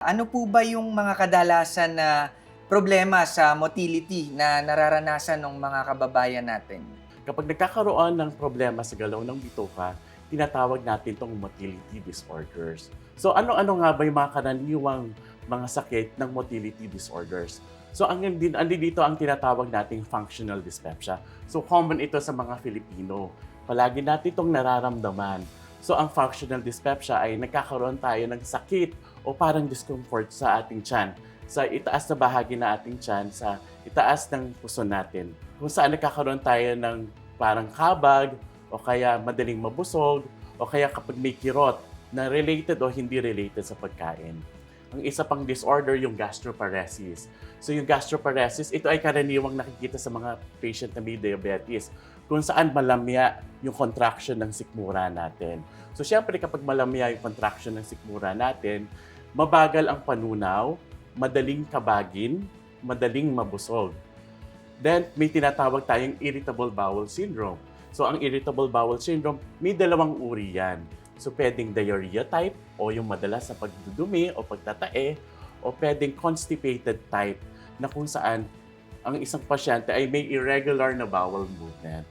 Ano po ba yung mga kadalasan na problema sa motility na nararanasan ng mga kababayan natin? Kapag nagkakaroon ng problema sa galaw ng bituka, tinatawag natin itong motility disorders. So ano-ano nga ba yung mga karaniwang mga sakit ng motility disorders? So ang din andi dito ang tinatawag nating functional dyspepsia. So common ito sa mga Filipino. Palagi natin itong nararamdaman. So ang functional dyspepsia ay nagkakaroon tayo ng sakit o parang discomfort sa ating tiyan sa itaas na bahagi na ating tiyan, sa itaas ng puso natin. Kung saan nagkakaroon tayo ng parang kabag, o kaya madaling mabusog, o kaya kapag may kirot na related o hindi related sa pagkain. Ang isa pang disorder, yung gastroparesis. So yung gastroparesis, ito ay karaniwang nakikita sa mga patient na may diabetes kung saan malamya yung contraction ng sikmura natin. So syempre kapag malamya yung contraction ng sikmura natin, mabagal ang panunaw, madaling kabagin, madaling mabusog. Then, may tinatawag tayong irritable bowel syndrome. So, ang irritable bowel syndrome, may dalawang uri yan. So, pwedeng diarrhea type o yung madalas sa pagdudumi o pagtatae o pwedeng constipated type na kung saan ang isang pasyente ay may irregular na bowel movement.